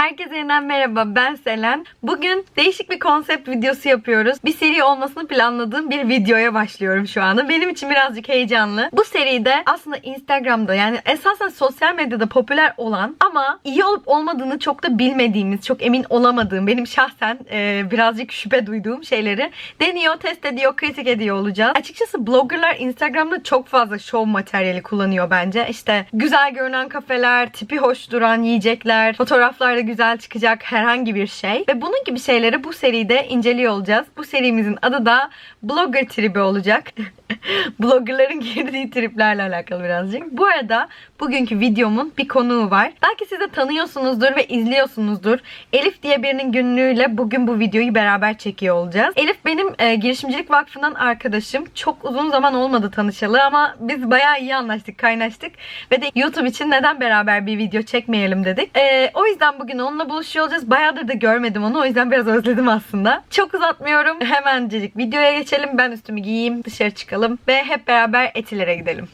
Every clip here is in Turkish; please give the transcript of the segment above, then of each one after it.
Herkese yeniden merhaba ben Selen. Bugün değişik bir konsept videosu yapıyoruz. Bir seri olmasını planladığım bir videoya başlıyorum şu anda. Benim için birazcık heyecanlı. Bu seride aslında Instagram'da yani esasen sosyal medyada popüler olan ama iyi olup olmadığını çok da bilmediğimiz, çok emin olamadığım, benim şahsen e, birazcık şüphe duyduğum şeyleri deniyor, test ediyor, kritik ediyor olacağız. Açıkçası bloggerlar Instagram'da çok fazla şov materyali kullanıyor bence. İşte güzel görünen kafeler, tipi hoş duran yiyecekler, fotoğraflarda güzel çıkacak herhangi bir şey. Ve bunun gibi şeyleri bu seride inceliyor olacağız. Bu serimizin adı da Blogger Tribi olacak. Bloggerların girdiği triplerle alakalı birazcık. Bu arada bugünkü videomun bir konuğu var. Belki siz de tanıyorsunuzdur ve izliyorsunuzdur. Elif diye birinin günlüğüyle bugün bu videoyu beraber çekiyor olacağız. Elif benim e, girişimcilik vakfından arkadaşım. Çok uzun zaman olmadı tanışalı ama biz bayağı iyi anlaştık, kaynaştık. Ve de YouTube için neden beraber bir video çekmeyelim dedik. E, o yüzden bugün onunla buluşuyor olacağız. Bayağıdır da görmedim onu. O yüzden biraz özledim aslında. Çok uzatmıyorum. Hemencecik videoya geçelim. Ben üstümü giyeyim, dışarı çıkalım ve hep beraber Etiler'e gidelim.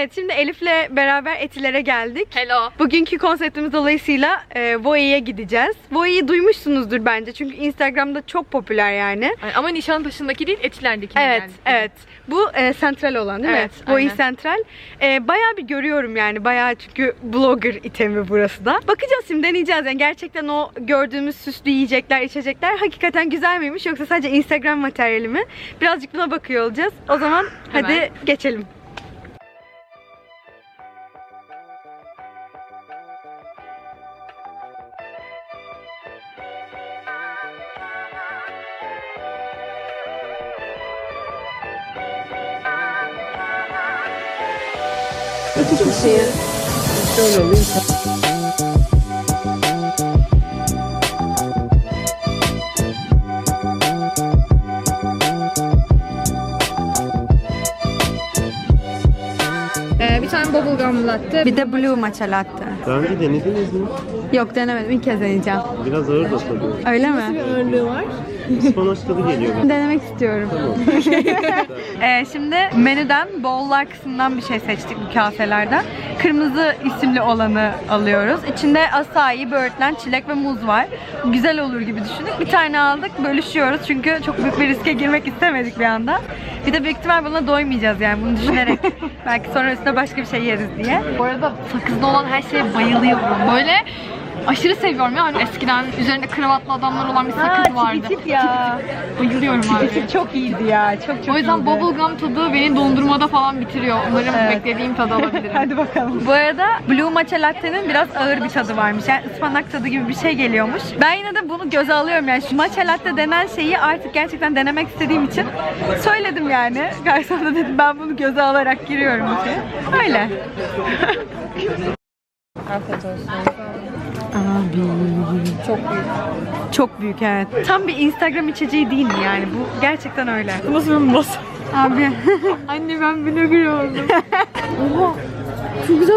Evet şimdi Elif'le beraber Etiler'e geldik. Hello. Bugünkü konseptimiz dolayısıyla e, Voi'ye gideceğiz. Voi'yi duymuşsunuzdur bence çünkü Instagram'da çok popüler yani. Ay, Ama Nişantaşı'ndaki değil, Etiler'deki. Evet, evet. Bu e, sentral olan değil Evet, mi? Voi aynen. sentral. E, bayağı bir görüyorum yani. Bayağı çünkü blogger itemi burası da. Bakacağız şimdi deneyeceğiz. Yani gerçekten o gördüğümüz süslü yiyecekler, içecekler hakikaten güzel miymiş yoksa sadece Instagram materyali mi? Birazcık buna bakıyor olacağız. O zaman Hemen. Hadi geçelim. Ee, bir tane bubblegum latte. Bir de blue matcha latte. Daha önce denediniz mi? Yok denemedim. İlk kez deneyeceğim. Biraz ağır da tabii. Öyle mi? Ispanak tadı geliyor. bana. Denemek istiyorum. Ee, şimdi menüden bowl'lar kısmından bir şey seçtik bu kaselerden. Kırmızı isimli olanı alıyoruz. İçinde asai, böğürtlen, çilek ve muz var. Güzel olur gibi düşündük. Bir tane aldık, bölüşüyoruz çünkü çok büyük bir riske girmek istemedik bir anda. Bir de büyük ihtimal buna doymayacağız yani bunu düşünerek. Belki sonra üstüne başka bir şey yeriz diye. Bu arada sakızlı olan her şeye bayılıyorum. Böyle aşırı seviyorum ya. Hani eskiden üzerinde kravatlı adamlar olan bir sakız vardı. ya. Bayılıyorum abi. çok iyiydi ya. Çok çok O yüzden bubblegum tadı beni dondurmada falan bitiriyor. Umarım Evet. beklediğim tadı alabilirim. Hadi bakalım. Bu arada Blue Matcha Latte'nin biraz ağır bir tadı varmış. Yani ıspanak tadı gibi bir şey geliyormuş. Ben yine de bunu göze alıyorum yani. Şu matcha latte denen şeyi artık gerçekten denemek istediğim için söyledim yani. Garsona dedim ben bunu göze alarak giriyorum işe. Öyle. Abi. Çok büyük. Çok büyük evet. Tam bir Instagram içeceği değil mi yani? Bu gerçekten öyle. Bu nasıl bir masa? Abi. Anne ben blogger oldum.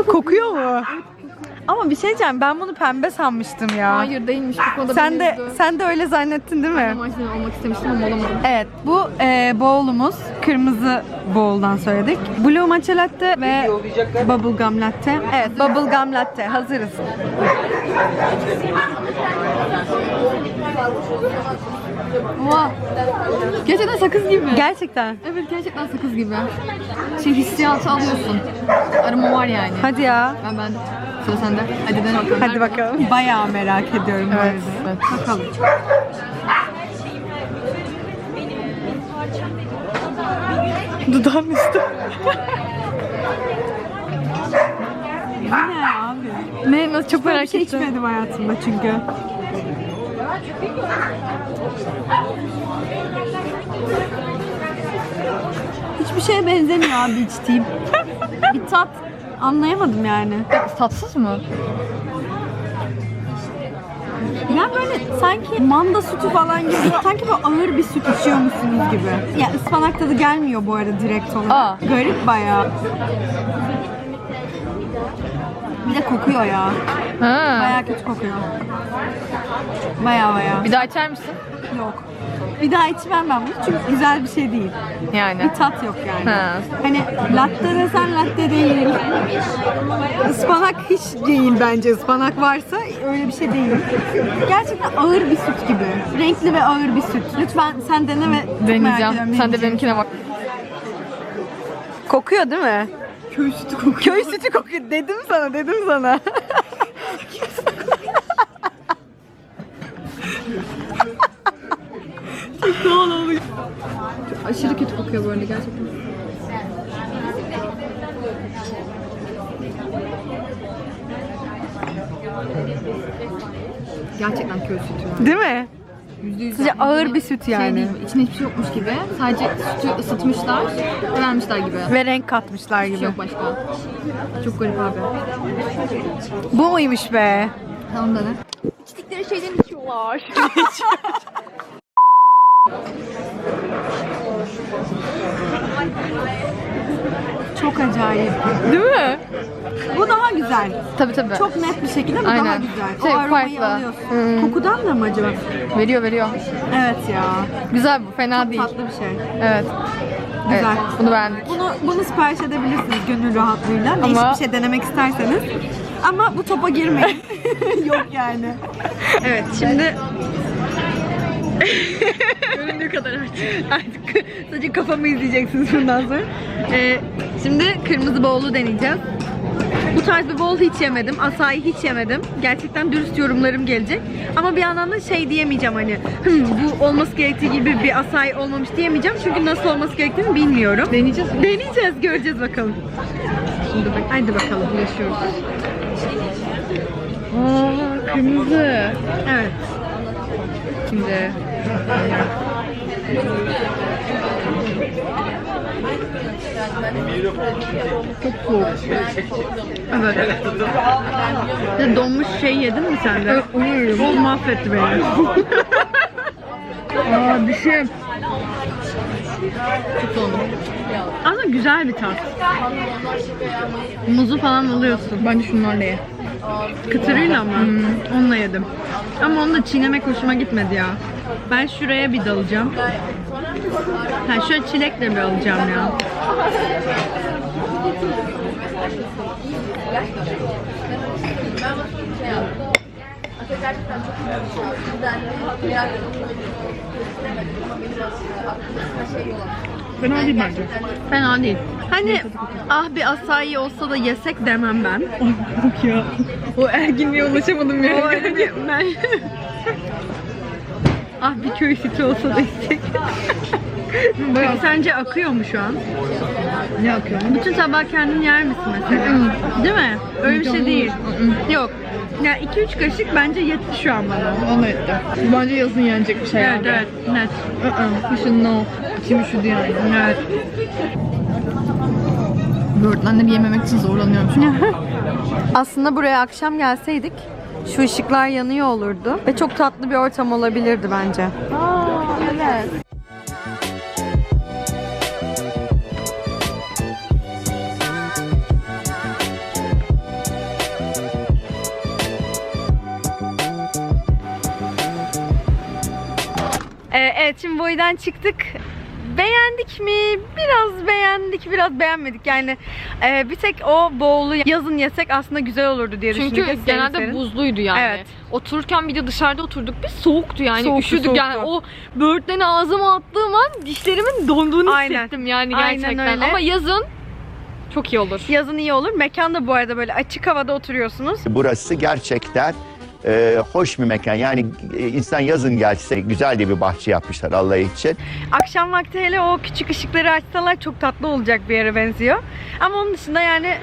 Kokuyor mu? Ama bir şey diyeceğim ben bunu pembe sanmıştım ya. Hayır değilmiş. Bu konuda Sen de üzdü. sen de öyle zannettin değil mi? Ben maçtan olmak istemiştim ama olamadım. Evet bu e, bowl'umuz kırmızı bowl'dan söyledik. Blue matcha latte ve bubblegum latte. Evet bubblegum latte hazırız. Oha. Gerçekten sakız gibi. Gerçekten. Evet gerçekten sakız gibi. Şey hissiyatı alıyorsun. Aroma var yani. Hadi ya. Ben ben. Sıra sende. Hadi dene bakalım. Hadi bakalım. Bayağı merak ediyorum Evet. evet. Bakalım. Dudağın üstü. Ne abi? Ne nasıl çok merak şey ettim. içmedim hayatımda çünkü. Hiçbir şeye benzemiyor abi içtiğim. bir tat anlayamadım yani. Tatsız mı? Ya böyle sanki manda sütü falan gibi, sanki böyle ağır bir süt içiyormuşsunuz gibi. Ya ıspanak tadı gelmiyor bu arada direkt olarak. Aa. Garip bayağı. Bir de kokuyor ya. Ha. Bayağı kötü kokuyor. Bayağı bayağı. Bir daha içer misin? Yok. Bir daha içmem ben bunu çünkü güzel bir şey değil. Yani. Bir tat yok yani. Ha. Hani latte desen latte değil. Ispanak hiç değil bence. Ispanak varsa öyle bir şey değil. Gerçekten ağır bir süt gibi. Renkli ve ağır bir süt. Lütfen sen dene ve çok merak Deneyeceğim. ediyorum. Sen de benimkine bak. Kokuyor değil mi? Köy sütü kokuyor. Köy sütü kokuyor. Dedim sana, dedim sana. Aşırı kötü kokuyor böyle gerçekten. Gerçekten köy sütü. Değil mi? %100 Sizce yani. ağır bir süt Şey yani. değil, içinde hiçbir şey yokmuş gibi. Sadece sütü ısıtmışlar, vermişler gibi. Ve renk katmışlar Hiçbir gibi. şey yok başka. Çok garip abi. Bu muymuş be? Tamam da ne? İçtikleri şeyden içiyorlar. Çok acayip. Değil mi? Bu daha güzel. Tabii tabii. Çok net bir şekilde bu daha Aynen. güzel. Şey, o aromayı farklı. alıyorsun. Hmm. Kokudan da mı acaba? Veriyor veriyor. Evet ya. Güzel bu, fena değil. Tatlı bir şey. Evet. Güzel. Evet, bunu beğendik. Bunu bunu sipariş edebilirsiniz gönül rahatlığıyla. Değişik Ama- bir şey denemek isterseniz. Ama bu topa girmeyin. Yok yani. Evet şimdi Göründüğü kadar artık. Artık sadece kafamı izleyeceksiniz bundan sonra. Ee, şimdi kırmızı bowl'u deneyeceğiz. Bu tarz bir bowl hiç yemedim. Asayı hiç yemedim. Gerçekten dürüst yorumlarım gelecek. Ama bir yandan da şey diyemeyeceğim hani "Hım, bu olması gerektiği gibi bir asay olmamış diyemeyeceğim. Çünkü nasıl olması gerektiğini bilmiyorum. Deneyeceğiz. Deneyeceğiz, göreceğiz bakalım. Şimdi bak, hadi bakalım. Yaşıyoruz. Aa, kırmızı. Evet. Şimdi. Çok soğuk. Evet. Ya donmuş şey yedin mi sen de? Evet, uyuyorum. O mahvetti beni. Aa, dişim. Aslında güzel bir tat. Muzu falan alıyorsun. Bence şunlarla ye. Kıtırıyla mı? Onunla yedim. Ama onu da çiğnemek hoşuma gitmedi ya. Ben şuraya bir dalacağım. Ha şöyle çilekle bir alacağım ya. Fena değil bence. Fena değil. Hani ah bir asayi olsa da yesek demem ben. Bak ya. O erginliğe ulaşamadım ya. O hani ben... ah bir köy sütü olsa da içsek. Peki sence akıyor mu şu an? Ne akıyor? Bütün tabağı kendin yer misin mesela? Değil mi? Öyle bir şey değil. Yok. Ya 2-3 kaşık bence yetti şu an bana. Ona etti. Bence yazın yenecek bir şey Evet abi. evet net. Kışın no. İçim üşüdü yani. Evet. Böğürtlenleri yememek için zorlanıyorum şu an. Aslında buraya akşam gelseydik şu ışıklar yanıyor olurdu ve çok tatlı bir ortam olabilirdi bence. Aa, evet. Ee, evet şimdi boydan çıktık. Beğendik mi? Biraz beğendik, biraz beğenmedik. Yani e, bir tek o bowl'u yazın yesek aslında güzel olurdu diye Çünkü düşündük. Serin genelde serin. buzluydu yani. Evet. Otururken bir de dışarıda oturduk. Bir soğuktu yani. Soğuktu, Üşüdük yani. soğuktu. O böğürtleni ağzıma attığım an dişlerimin donduğunu Aynen. hissettim yani Aynen gerçekten. öyle. Ama yazın çok iyi olur. Yazın iyi olur. Mekan da bu arada böyle açık havada oturuyorsunuz. Burası gerçekten e, hoş bir mekan. Yani e, insan yazın gelse güzel de bir bahçe yapmışlar Allah için. Akşam vakti hele o küçük ışıkları açsalar çok tatlı olacak bir yere benziyor. Ama onun dışında yani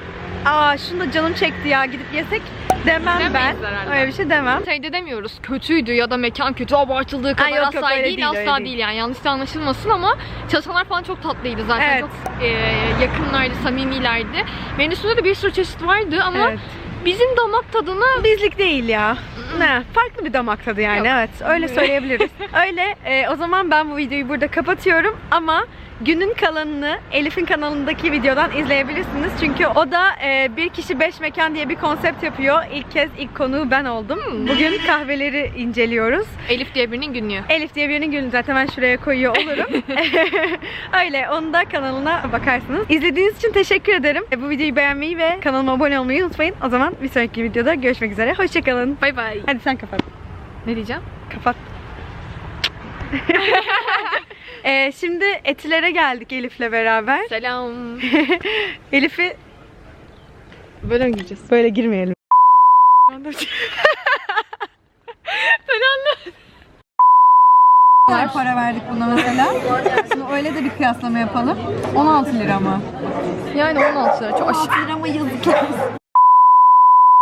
aa şunu da canım çekti ya gidip yesek demem Demeyiz ben. herhalde. Öyle bir şey demem. Şey de demiyoruz kötüydü ya da mekan kötü abartıldığı kadar yok, yok, asla öyle değil, değil, öyle asla değil. değil. yani yanlış anlaşılmasın ama çalışanlar falan çok tatlıydı zaten Evet. çok e, yakınlardı samimilerdi menüsünde de bir sürü çeşit vardı ama Evet. Bizim damak tadına Bizlik değil ya. Ne, farklı bir damak tadı yani evet öyle söyleyebiliriz. öyle e, o zaman ben bu videoyu burada kapatıyorum ama günün kalanını Elif'in kanalındaki videodan izleyebilirsiniz. Çünkü o da e, bir kişi beş mekan diye bir konsept yapıyor. İlk kez ilk konuğu ben oldum. Bugün kahveleri inceliyoruz. Elif diye birinin günlüğü. Elif diye birinin günü zaten ben şuraya koyuyor olurum. Öyle onun da kanalına bakarsınız. İzlediğiniz için teşekkür ederim. E, Bu videoyu beğenmeyi ve kanalıma abone olmayı unutmayın. O zaman bir sonraki videoda görüşmek üzere. Hoşçakalın. Bay bay. Hadi sen kapat. Ne diyeceğim? Kapat. Ee, şimdi etilere geldik Elif'le beraber. Selam. Elif'i Böyle mi gireceğiz? böyle girmeyelim. kadar para verdik buna mesela. Şimdi öyle de bir kıyaslama yapalım. 16 lira mı? Yani 16 lira çok aşırı. 16 lira mı yazık